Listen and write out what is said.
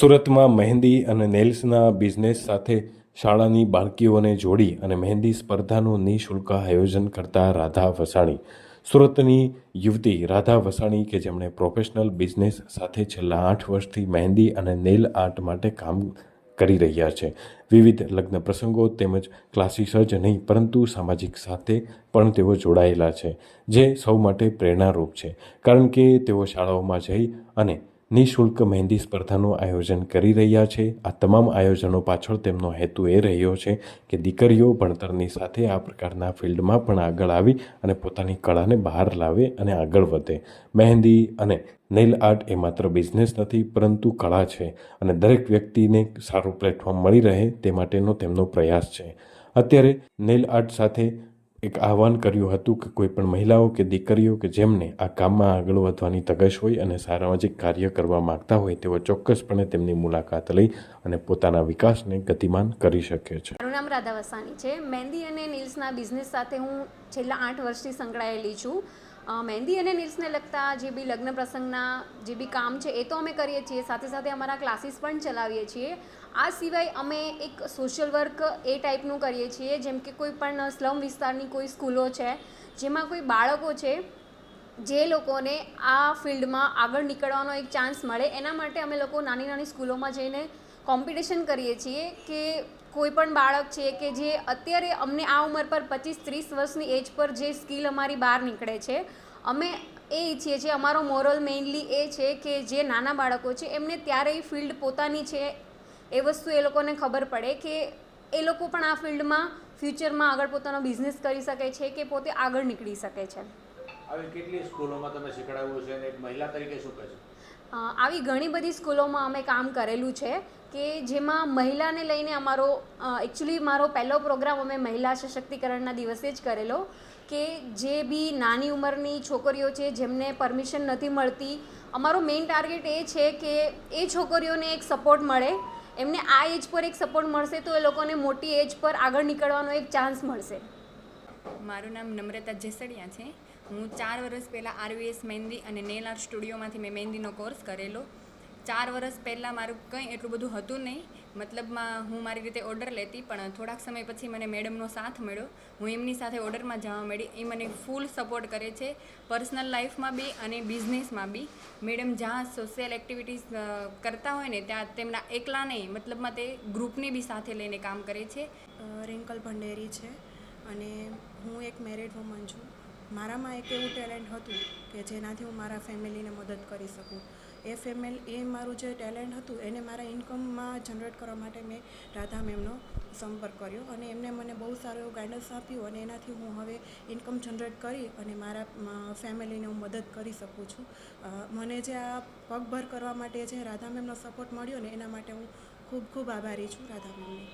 સુરતમાં મહેંદી અને નેલ્સના બિઝનેસ સાથે શાળાની બાળકીઓને જોડી અને મહેંદી સ્પર્ધાનું નિઃશુલ્ક આયોજન કરતા રાધા વસાણી. સુરતની યુવતી રાધા વસાણી કે જેમણે પ્રોફેશનલ બિઝનેસ સાથે છેલ્લા આઠ વર્ષથી મહેંદી અને નેલ આર્ટ માટે કામ કરી રહ્યા છે. વિવિધ લગ્ન પ્રસંગો તેમજ ક્લાસીસ જ નહીં, પરંતુ સામાજિક સાથે પણ તેઓ જોડાયેલા છે, જે સૌ માટે પ્રેરણારૂપ છે. કારણ કે તેઓ શાળાઓમાં જઈ અને નિઃશુલ્ક મહેંદી સ્પર્ધાનું આયોજન કરી રહ્યા છે. આ તમામ આયોજનો પાછળ તેમનો હેતુ એ રહ્યો છે કે દીકરીઓ ભણતરની સાથે આ પ્રકારના ફિલ્ડમાં પણ આગળ આવી અને પોતાની કળાને બહાર લાવે અને આગળ વધે. મહેંદી અને નેલ આર્ટ એ માત્ર બિઝનેસ નથી, પરંતુ કળા છે અને દરેક વ્યક્તિને સારું પ્લેટફોર્મ મળી રહે તે માટેનો તેમનો પ્રયાસ છે. અત્યારે નેલ આર્ટ સાથે એક આહવાન કર્યું હતું કે કોઈ પણ મહિલાઓ કે દીકરીઓ કે જેમને આ કામમાં આગળ વધવાની તગશ હોય અને સામાજિક કાર્ય કરવા માગતા હોય તેઓ ચોક્કસપણે તેમની મુલાકાત લઈ અને પોતાના વિકાસને ગતિમાન કરી શકે છે. મારું નામ રાધા વસાની છે. મહેંદી અને નીલ્સના બિઝનેસ સાથે હું છેલ્લા આઠ વર્ષથી સંકળાયેલી છું. મહેંદી અને નીલ્સને લગતા જે બી લગ્ન પ્રસંગના જે બી કામ છે, એ તો અમે કરીએ છીએ. સાથે સાથે અમારા ક્લાસીસ પણ ચલાવીએ છીએ. આ સિવાય અમે એક સોશિયલ વર્ક એ ટાઈપનું કરીએ છીએ, જેમ કે કોઈ પણ સ્લમ વિસ્તારની કોઈ સ્કૂલો છે, જેમાં કોઈ બાળકો છે, જે લોકોને આ ફિલ્ડમાં આગળ નીકળવાનો એક ચાન્સ મળે. એના માટે અમે લોકો નાની નાની સ્કૂલોમાં જઈને કોમ્પિટિશન કરીએ છીએ કે કોઈ પણ બાળક છે કે જે અત્યારે અમને આ ઉંમર પર પચીસ ત્રીસ વર્ષની એજ પર જે સ્કિલ અમારી બહાર નીકળે છે અમે એ ઈચ્છીએ છીએ અમારો મોરલ મેઇનલી એ છે કે જે નાના બાળકો છે એમને ત્યારે એ ફિલ્ડ પોતાની છે એ વસ્તુ એ લોકોને ખબર પડે કે એ લોકો પણ આ ફિલ્ડમાં ફ્યુચરમાં આગળ પોતાનો બિઝનેસ કરી શકે છે કે પોતે આગળ નીકળી શકે છે. આવી કેટલી સ્કૂલોમાં તમે શીખડાવ્યું છે અને એક મહિલા તરીકે શું કહે અ, આવી ઘણી બધી સ્કૂલોમાં અમે કામ કરેલું છે કે જેમાં મહિલાને લઈને અમારો એકચ્યુઅલી મારો પહેલો પ્રોગ્રામ અમે મહિલા સશક્તિકરણના દિવસે જ કરેલો કે જે બી નાની ઉંમરની છોકરીઓ છે જેમને પરમિશન નથી મળતી, અમારો મેઇન ટાર્ગેટ એ છે કે એ છોકરીઓને એક સપોર્ટ મળે. એમને આ એજ પર એક સપોર્ટ મળશે તો એ લોકોને મોટી એજ પર આગળ નીકળવાનો એક ચાન્સ મળશે. મારું નામ નમ્રતા જેસડિયા છે. હું ચાર વર્ષ પહેલાં આરવીએસ મહેંદી અને નેલ આર્ટ સ્ટુડિયોમાંથી મેં મહેંદીનો કોર્સ કરેલો. ચાર વર્ષ પહેલાં મારું કંઈ એટલું બધું હતું નહીં. મતલબમાં હું મારી રીતે ઓર્ડર લેતી, પણ થોડાક સમય પછી મને મેડમનો સાથ મળ્યો. હું એમની સાથે ઓર્ડરમાં જવા મળી એ મને ફૂલ સપોર્ટ કરે છે. પર્સનલ લાઈફમાં બી અને બિઝનેસમાં બી. મેડમ જ્યાં સોશિયલ એક્ટિવિટીઝ કરતા હોય ને, ત્યાં તેમના એકલા નહીં, મતલબમાં તે ગ્રુપની બી સાથે લઈને કામ કરે છે. રિંકલ ભંડેરી છે. અને હું એક મેરિડ વુમન છું. મારામાં એક એવું ટેલેન્ટ હતું કે જેનાથી હું મારા ફેમિલીને મદદ કરી શકું. એ ફેમિલ એ મારું જે ટેલેન્ટ હતું, એને મારા ઇન્કમમાં જનરેટ કરવા માટે મેં રાધા મેમનો સંપર્ક કર્યો અને એમને મને બહુ સારું એવું ગાઈડન્સ આપ્યું અને એનાથી હું હવે ઇન્કમ જનરેટ કરી અને મારા ફેમિલીને હું મદદ કરી શકું છું. મને જે આ પગભર કરવા માટે જે રાધા મેમનો સપોર્ટ મળ્યો ને એના માટે હું ખૂબ ખૂબ આભારી છું રાધા મેમની.